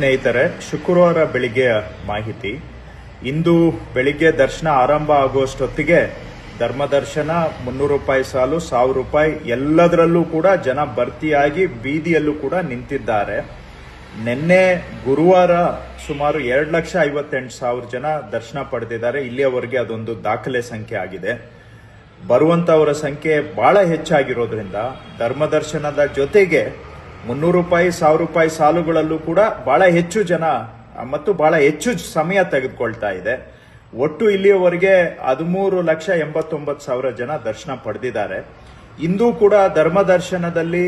ಸ್ನೇಹಿತರೆ, ಶುಕ್ರವಾರ ಬೆಳಿಗ್ಗೆ ಮಾಹಿತಿ. ಇಂದು ಬೆಳಿಗ್ಗೆ ದರ್ಶನ ಆರಂಭ ಆಗುವಷ್ಟೊತ್ತಿಗೆ ಧರ್ಮದರ್ಶನ, ಮುನ್ನೂರು ರೂಪಾಯಿ ಸಾಲು, ಸಾವಿರ ರೂಪಾಯಿ ಎಲ್ಲದರಲ್ಲೂ ಕೂಡ ಜನ ಭರ್ತಿಯಾಗಿ ಬೀದಿಯಲ್ಲೂ ಕೂಡ ನಿಂತಿದ್ದಾರೆ. ನಿನ್ನೆ ಗುರುವಾರ ಸುಮಾರು ಎರಡು ಲಕ್ಷ ಐವತ್ತೆಂಟು ಸಾವಿರ ಜನ ದರ್ಶನ ಪಡೆದಿದ್ದಾರೆ. ಇಲ್ಲಿಯವರೆಗೆ ಅದೊಂದು ದಾಖಲೆ ಸಂಖ್ಯೆ ಆಗಿದೆ. ಬರುವಂತವರ ಸಂಖ್ಯೆ ಬಹಳ ಹೆಚ್ಚಾಗಿರೋದ್ರಿಂದ ಧರ್ಮದರ್ಶನದ ಜೊತೆಗೆ ಮುನ್ನೂರು ರೂಪಾಯಿ, ಸಾವಿರ ರೂಪಾಯಿ ಸಾಲುಗಳಲ್ಲೂ ಕೂಡ ಬಹಳ ಹೆಚ್ಚು ಜನ, ಮತ್ತು ಬಹಳ ಹೆಚ್ಚು ಸಮಯ ತೆಗೆದುಕೊಳ್ತಾ ಇದೆ. ಒಟ್ಟು ಇಲ್ಲಿಯವರೆಗೆ ಹದಿಮೂರು ಲಕ್ಷ ಎಂಬತ್ತೊಂಬತ್ತು ಸಾವಿರ ಜನ ದರ್ಶನ ಪಡೆದಿದ್ದಾರೆ. ಇಂದು ಕೂಡ ಧರ್ಮದರ್ಶನದಲ್ಲಿ